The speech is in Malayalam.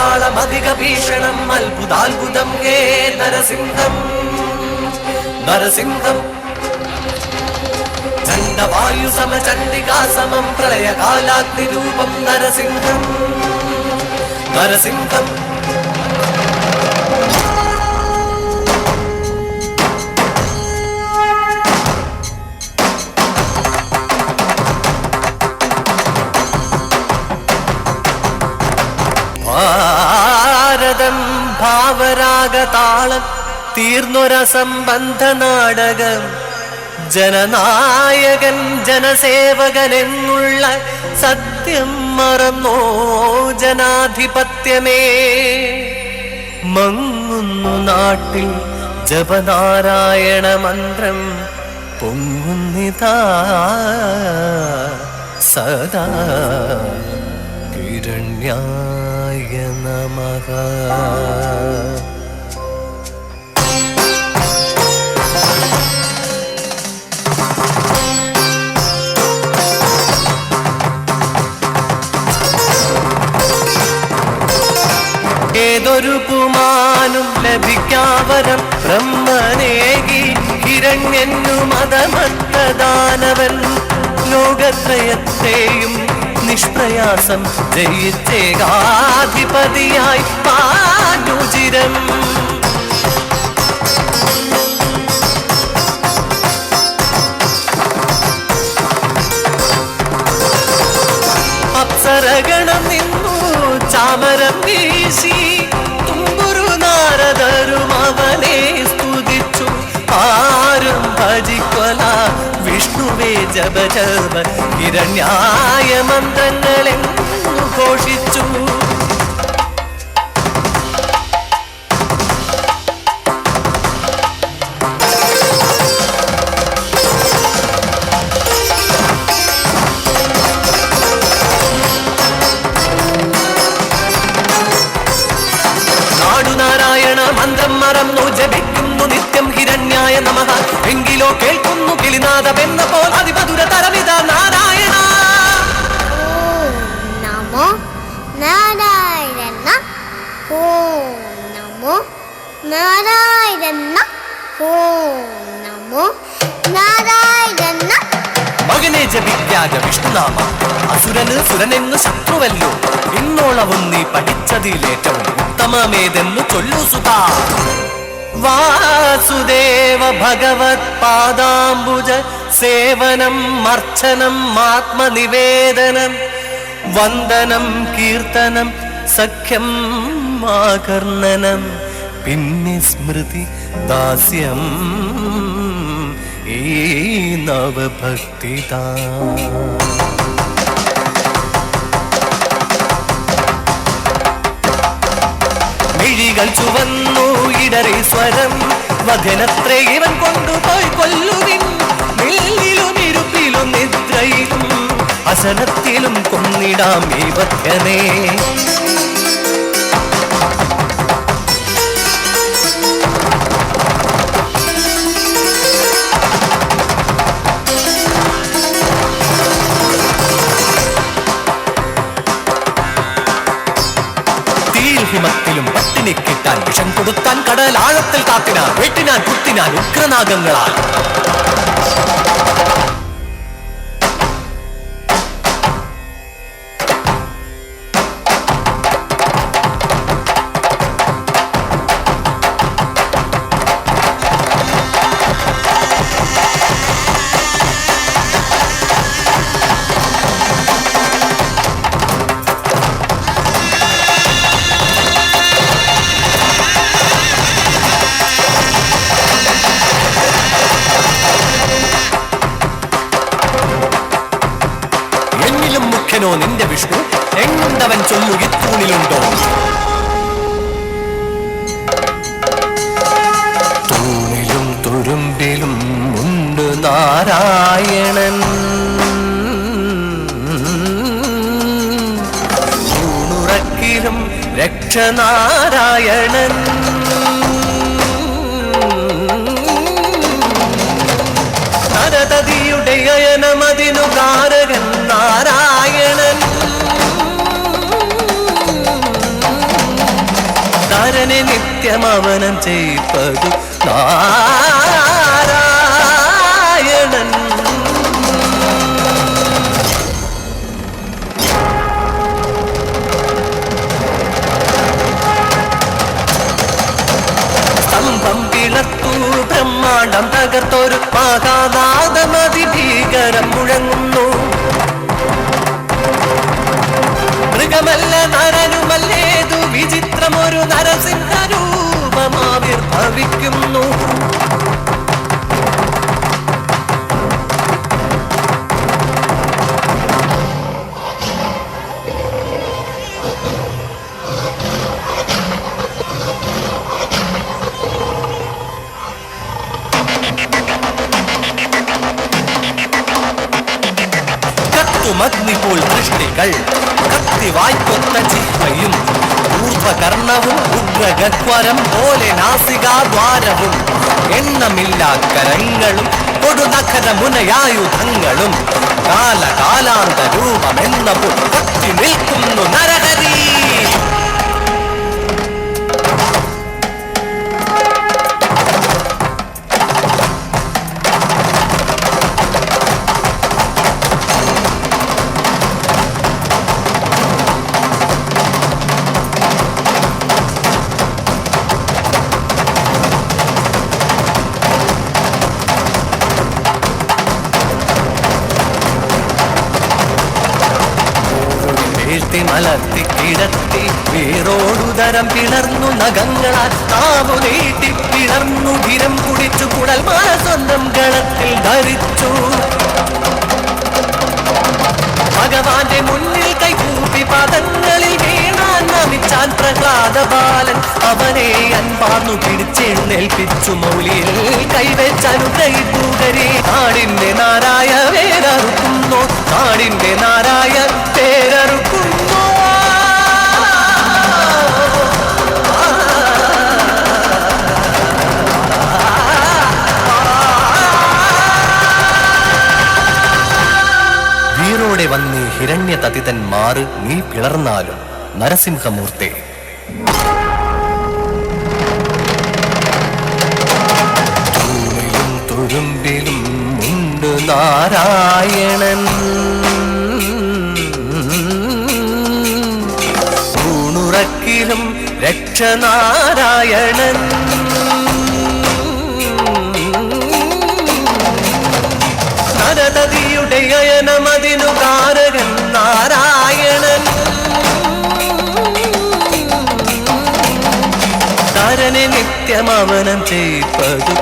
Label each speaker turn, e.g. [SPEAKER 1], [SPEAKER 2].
[SPEAKER 1] കരാളമധിക ഭീഷണം അത്ഭുതാത്ഭുതം ഹേ നരസിംഹം നരസിംഹം ചണ്ഡവായു സമ ചണ്ഡികാ സമം പ്രളയകാലാഗ്നിരൂപം നരസിംഹം നരസിംഹം ഭാരതം ഭാവരാഗതാളം തീർന്നൊരസംബന്ധ നാടകം. ജനനായകൻ ജനസേവകൻ എന്നുള്ള സത്യം മറന്നോ ജനാധിപത്യമേ. മങ്ങുന്നു നാട്ടിൽ ജപനാരായണ മന്ത്രം പൊങ്ങുന്നിതാ സദാ. ഹിരണ്യായ നമഃ ഏതൊരു പുമാനും ലഭിക്കാവരം ബ്രഹ്മനേകി ഹിരണ്യന്നു മതമത്തദാനവൻ ലോകത്രയത്തെയും നിഷ്പ്രയാസം ജയിച്ചേകാധിപതിയായി പാനുചിരം അപ്സരഗണം നിന്നു ചാമരം വീശി തുമ്പുരു നാരദരും അവനെ സ്തുതിച്ചു. ആരും ഭജിക്കൊല ജപ ജപ ഹിരണ്യായ മന്ത്രങ്ങളെ ഘോഷിച്ചു നാടുനാരായണ മന്ത്രം മറന്നു ജപിക്കുന്നു നിത്യം ഹിരണ്യായ നമ. എങ്കിലോ കേൾക്കുന്നു കിളിനാഥമെന്ന പോൽ അതിമധുര തരമിത നാരായണ.
[SPEAKER 2] നമോ നാരായണ. ഓ നമോ നാരായണ. ഓ നമോ നാരായണ.
[SPEAKER 1] മകനെ ജപിക്കാതെ വിഷ്ണുനാമ. അസുരന് സുരനെന്നു ശത്രുവല്ലോ. ഇന്നോളവും നീ പഠിച്ചതിലേറ്റവും ഉത്തമമേതെന്നു ചൊല്ലു സുതാ. വാസുദേവ ഭഗവത് പാദാംബുജ സേവനം മർച്ചനം ആത്മനിവേദനം വന്ദനം കീർത്തനം സഖ്യം ആകർണനം പിന്നെ സ്മൃതി ദാസ്യം ഈ നവഭക്തിതാ. ചുവന്നു ഇടറി സ്വരം വധനത്രേ ഇവൻ കൊണ്ടുപോയി കൊല്ലുവിൻ. നെല്ലിലും ഇരുപ്പിലും നിദ്രയിലും അസനത്തിലും കൊന്നിടാം ഈ വധ്യനെ ഹിമത്തിലും കിട്ടാൻ വിഷം കൊടുത്താൻ കടലാഴത്തിൽ കാത്തിനാൻ വെട്ടിനാൻ കുത്തിനാൻ ഉഗ്രനാഗങ്ങളാൽ നിന്റെ വിഷ്ണു? എങ്ങുണ്ടവൻ ചൊല്ലു തൂണിലുണ്ടോ? തൂണിലും തുരുമ്പിലും ഉണ്ട് നാരായണൻ. തൂണുറക്കിലും രക്ഷനാരായണൻ. നിത്യമവനം ചെയ്പ്പതു നാരായണൻ. സ്തംഭം പിളർത്തു ബ്രഹ്മാണ്ടം തകർത്തൊരു മഹാനാദമതിഭീകരം മുഴങ്ങുന്നു. മൃഗമല്ല നരനുമല്ലേതു വിചിത്രമൊരു നരസിംഹരൂപമാവിർഭവിക്കുന്നു കത്തുമഗ്നിപോൾ ദൃഷ്ടികൾ കത്തി വായ്പൊത്ത ചിഹ്മയും ഊർധ്വകർണവും ഉഗ്രഗത്വരം പോലെ നാസികാദ്വാരവും. എണ്ണമില്ലാ കരങ്ങളും കൊടുനഖര മുനയായുധങ്ങളും കാലകാലാന്ത രൂപമെന്ന കത്തി നിൽക്കുന്നു നരഹരി. മലർത്തി കിടത്തി വേറോടുതരം പിളർന്നു നഖങ്ങളാൽ താവു നീട്ടി പിളർന്നു ഗിരം കുടിച്ചു കുടൽ മാല സ്വന്തം ഗളത്തിൽ ധരിച്ചു. ഭഗവാന്റെ മുന്നിൽ കൈകൂപ്പി പദങ്ങളിൽ വീണാൻ നമിച്ചാൻ പ്രഹ്ലാദ ബാലൻ അവനെ അൻപാർന്നു പിടിച്ചെഴുന്നേൽപ്പിച്ചു മൗലിയിൽ. ഹിരണ്യ തതിതൻ മാറ് നീ പിളർന്നാലും നരസിംഹമൂർത്തെ. തൂണിലും തുരുമ്പിലും ഉണ്ട് നാരായണൻ. ൂണുറക്കിലും രക്ഷനാരായണൻ. നിത്യമവനം ചെയ്പ്പതു